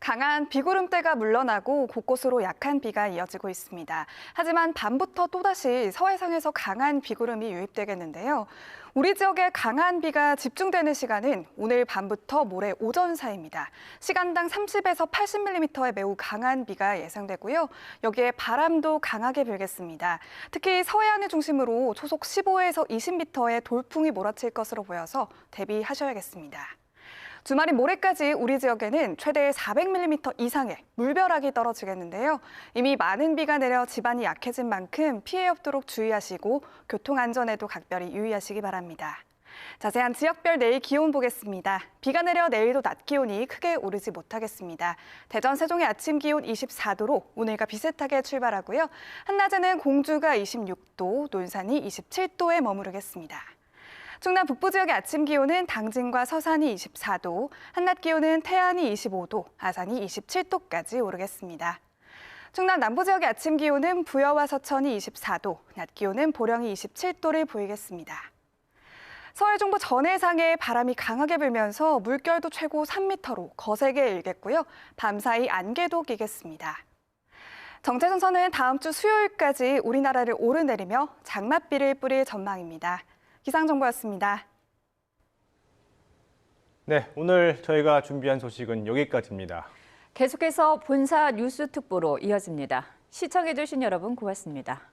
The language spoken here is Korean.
강한 비구름대가 물러나고 곳곳으로 약한 비가 이어지고 있습니다. 하지만 밤부터 또다시 서해상에서 강한 비구름이 유입되겠는데요. 우리 지역에 강한 비가 집중되는 시간은 오늘 밤부터 모레 오전 사이입니다. 시간당 30에서 80mm의 매우 강한 비가 예상되고요. 여기에 바람도 강하게 불겠습니다. 특히 서해안을 중심으로 초속 15에서 20m의 돌풍이 몰아칠 것으로 보여서 대비하셔야겠습니다. 주말인 모레까지 우리 지역에는 최대 400mm 이상의 물벼락이 떨어지겠는데요. 이미 많은 비가 내려 집안이 약해진 만큼 피해 없도록 주의하시고 교통 안전에도 각별히 유의하시기 바랍니다. 자세한 지역별 내일 기온 보겠습니다. 비가 내려 내일도 낮 기온이 크게 오르지 못하겠습니다. 대전 세종의 아침 기온 24도로 오늘과 비슷하게 출발하고요. 한낮에는 공주가 26도, 논산이 27도에 머무르겠습니다. 충남 북부 지역의 아침 기온은 당진과 서산이 24도, 한낮 기온은 태안이 25도, 아산이 27도까지 오르겠습니다. 충남 남부 지역의 아침 기온은 부여와 서천이 24도, 낮 기온은 보령이 27도를 보이겠습니다. 서해 중부 전해상에 바람이 강하게 불면서 물결도 최고 3m로 거세게 일겠고요. 밤사이 안개도 끼겠습니다. 정체전선은 다음 주 수요일까지 우리나라를 오르내리며 장맛비를 뿌릴 전망입니다. 기상정보였습니다. 네, 오늘 저희가 준비한 소식은 여기까지입니다. 계속해서 본사 뉴스 특보로 이어집니다. 시청해주신 여러분 고맙습니다.